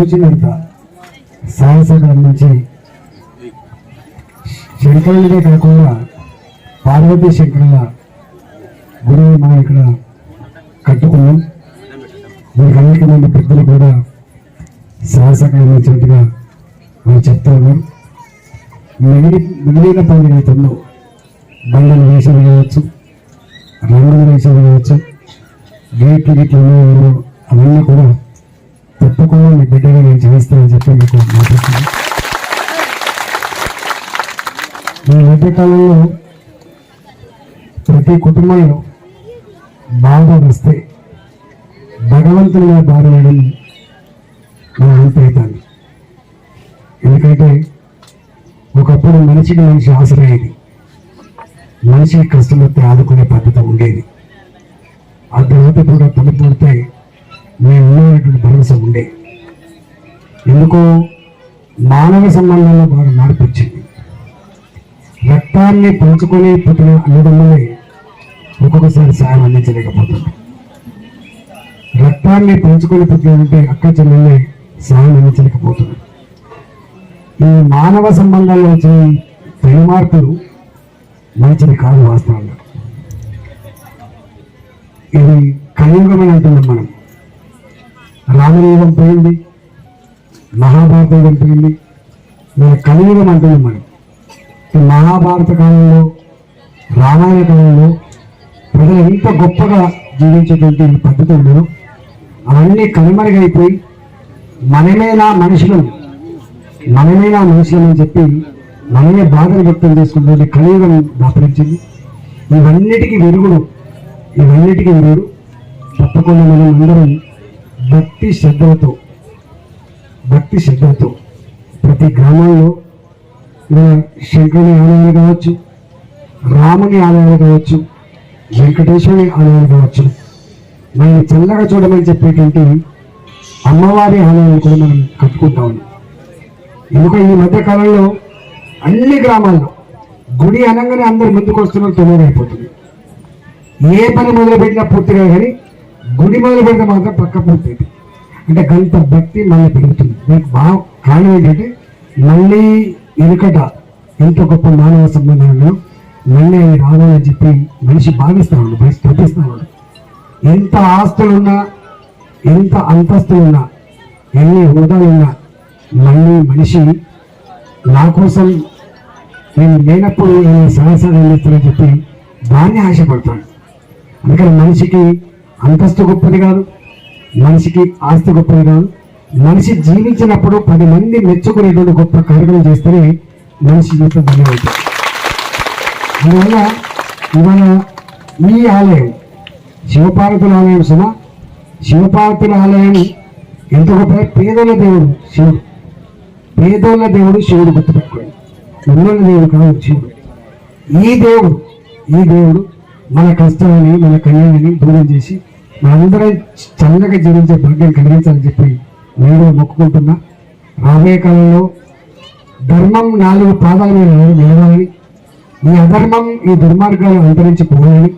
తోచినంత సాహసగా నుంచి శంకరునిదే కాకుండా పార్వతీ శంకరుల గురువు మనం ఇక్కడ కట్టుకున్నాం. మీకు అనేక మంది పెద్దలు కూడా సాహసకరం ఇచ్చినట్టుగా మనం చెప్తా ఉన్నాం. మిగిలి మిగిలిన పని ఏదైతుందో బండలు వేసేది కావచ్చు రంగులు వేసేది కావచ్చు గేట్లు గిట్లు ఉన్నాయో అవన్నీ కూడా తప్పకుండా మీ బిడ్డగా నేను జీవిస్తానని చెప్పి మీకు మాట్లాడుతున్నాను ఈ మధ్యకాలంలో ప్రతి కుటుంబంలో బాధ వస్తే భగవంతుని మీద బాధ వేయడం మన అంతైతాన్ని ఎందుకంటే ఒకప్పుడు మనిషికి మనిషి ఆశ్రయేది మనిషికి కష్టం వస్తే ఆదుకునే పద్ధతి ఉండేది. ఆ తర్వాత కూడా తలపడితే మేము ఉన్నటువంటి భరోసా ఉండే. ఎందుకో? మానవ సంబంధంలో బాగా మార్పు వచ్చింది. రక్తాన్ని పంచుకొని పుట్టిన అన్నదమ్ములే ఒక్కొక్కసారి సాయం అందించలేకపోతుంది. రక్తాన్ని పంచుకొని పుట్టినంటే అక్క చెల్లెళ్ళే సాయం అందించలేకపోతుంది. ఈ మానవ సంబంధాల్లో వచ్చే పెను మార్పులు మంచిది కాదు వాస్తవంగా. ఇది కలియుగం అని అంటున్నాం మనం. రామయుగం పోయింది. మహాభారత యుగం పోయింది మన కలియుగం అంటే మనం. ఈ మహాభారత కాలంలో రామాయణ కాలంలో ప్రజలు ఎంత గొప్పగా జీవించేటువంటి పద్ధతి ఉండదు అవన్నీ కనుమరుగైపోయి మనమేనా మనుషులం మనమేనా మనుషులం అని చెప్పి మనమే బాధను వ్యక్తం చేసుకుంటుంది కలియుగం దాపరించింది. ఇవన్నిటికీ విరుగుడు ఇవన్నిటికీ విరుగుడు తప్పకుండా మనం అందరం భక్తి శ్రద్ధలతో భక్తి శ్రద్ధలతో ప్రతి గ్రామంలో మన శంకరుని ఆలయాలు కావచ్చు రాముని ఆలయాలు కావచ్చు వెంకటేశ్వరుని ఆలయాలు కావచ్చు మనం చల్లగా చూడమని చెప్పేటువంటి అమ్మవారి ఆలయాలు కూడా మనం కట్టుకుంటా ఉన్నాం. ఎందుకంటే ఈ మధ్య కాలంలో అన్ని గ్రామాల్లో గుడి అనగానే అందరు ముందుకు వస్తున్నారు తొమ్మిది ఏ పని మొదలుపెట్టినా పూర్తిగా కానీ గుడి మొదలు పెడితే మాత్రం పక్క పూర్తి అంటే గంత భక్తి మళ్ళీ పెరుగుతుంది. దానికి బాగా కారణం ఏంటంటే మళ్ళీ ఎనుకట ఎంత గొప్ప మానవ సంబంధాలను మళ్ళీ అవి రావాలని చెప్పి మనిషి భావిస్తా ఉన్నాడు మనిషి తప్పిస్తా ఉన్నాడు. ఎంత ఆస్తులున్నా ఎంత అంతస్తులున్నా ఎన్ని హోదాలున్నా మళ్ళీ మనిషి నా కోసం నేను లేనప్పుడు నేను సహసాలు అందిస్తానని చెప్పి దాన్ని ఆశపడతాను అందుకని మనిషికి అంతస్తు గొప్పది కాదు. మనిషికి ఆస్తి గొప్పదిగా మనిషి జీవించినప్పుడు పది మంది మెచ్చుకునేటువంటి గొప్ప కార్యక్రమం చేస్తేనే మనిషి జీవితం ధన్యమవుతుంది అందువల్ల ఇవాళ ఈ ఆలయం శివపార్వతుల ఆలయం సుమ శివపార్వతుల ఆలయం ఎంత గొప్ప పేదల దేవుడు శివుడు. పేదోళ్ళ దేవుడు శివుడు గుర్తుపెట్టుకోండి. ఉన్నోళ్ళ దేవుడు కాదు శివుడు. ఈ దేవుడు ఈ దేవుడు మన కష్టాలని మన కళ్యాణాన్ని దూరం చేసి మనందరం చల్లగా జీవించే భాగ్యం కలిగించాలని చెప్పి నేను మొక్కుకుంటున్నా. రాబోయే కాలంలో ధర్మం నాలుగు పాదాల మీద నిలవాలని ఈ అధర్మం ఈ దుర్మార్గాలు అంతరించిపోవాలని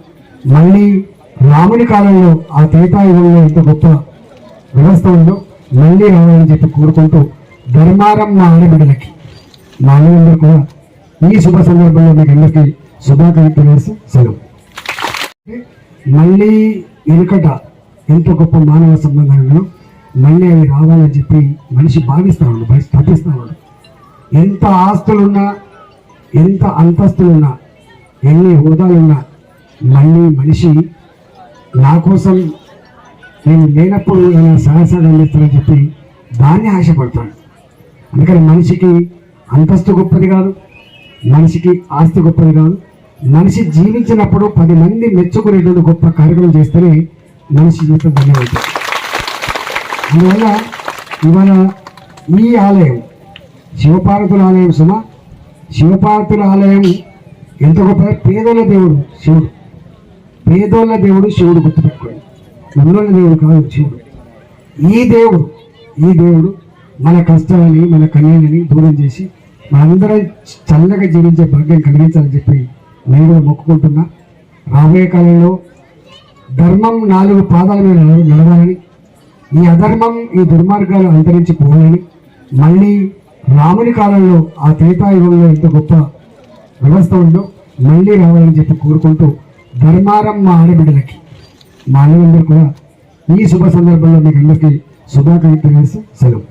మళ్ళీ రాముని కాలంలో ఆ త్రేతాయుగంలో ఎంత గొప్ప వ్యవస్థ ఉందో మళ్ళీ రావాలని చెప్పి కోరుకుంటూ ధర్మారం మా ఆడబిడ్డలకి మా అన్నలందరూ కూడా ఈ శుభ సందర్భంలో మీకు అందరికీ శుభాకాంక్షలు సెలవు. మళ్ళీ వెనుకట ఎంత గొప్ప మానవ సంబంధాలను మళ్ళీ అవి రావాలని చెప్పి మనిషి భావిస్తా ఉన్నాడు మనిషి తప్పిస్తా ఉన్నాడు. ఎంత ఆస్తులున్నా ఎంత అంతస్తులున్నా ఎన్ని హోదాలున్నా మళ్ళీ మనిషి నా కోసం నేను లేనప్పుడు ఏమైనా సహసాలు అందిస్తానని చెప్పి దాన్ని ఆశపడతాడు. అందుకని మనిషికి అంతస్తు గొప్పది కాదు మనిషికి ఆస్తి గొప్పది కాదు మనిషి జీవించినప్పుడు పది మంది మెచ్చుకునేటువంటి గొప్ప కార్యక్రమం చేస్తేనే మనిషి జీవితం ధన్యమవుతుంది అందువల్ల ఇవాళ ఈ ఆలయం శివపార్వతుల ఆలయం సుమ శివపార్వతుల ఆలయం ఎంత గొప్ప పేదోళ్ళ దేవుడు శివుడు. పేదోళ్ళ దేవుడు శివుడు గుర్తుపెట్టుకోండి. ఉన్నోళ్ళ దేవుడు కాదు శివుడు. ఈ దేవుడు ఈ దేవుడు మన కష్టాలని మన కళ్యాణాన్ని దూరం చేసి మనందరం చల్లగా జీవించే భాగ్యం కలిగించాలని చెప్పి నేను కూడా మొక్కుకుంటున్నా. రాబోయే కాలంలో ధర్మం నాలుగు పాదాల మీద నడవాలని ఈ అధర్మం ఈ దుర్మార్గాలు అంతరించి పోలేని మళ్ళీ రాముని కాలంలో ఆ త్రేతాయుగంలో ఎంత గొప్ప వ్యవస్థ ఉందో మళ్ళీ రావాలని చెప్పి కోరుకుంటూ ధర్మారం మా ఆడబిడ్డలకి మా అన్నలందరూ కూడా ఈ శుభ సందర్భంలో మీకు అందరికీ శుభాకాంక్షలు సెలవు.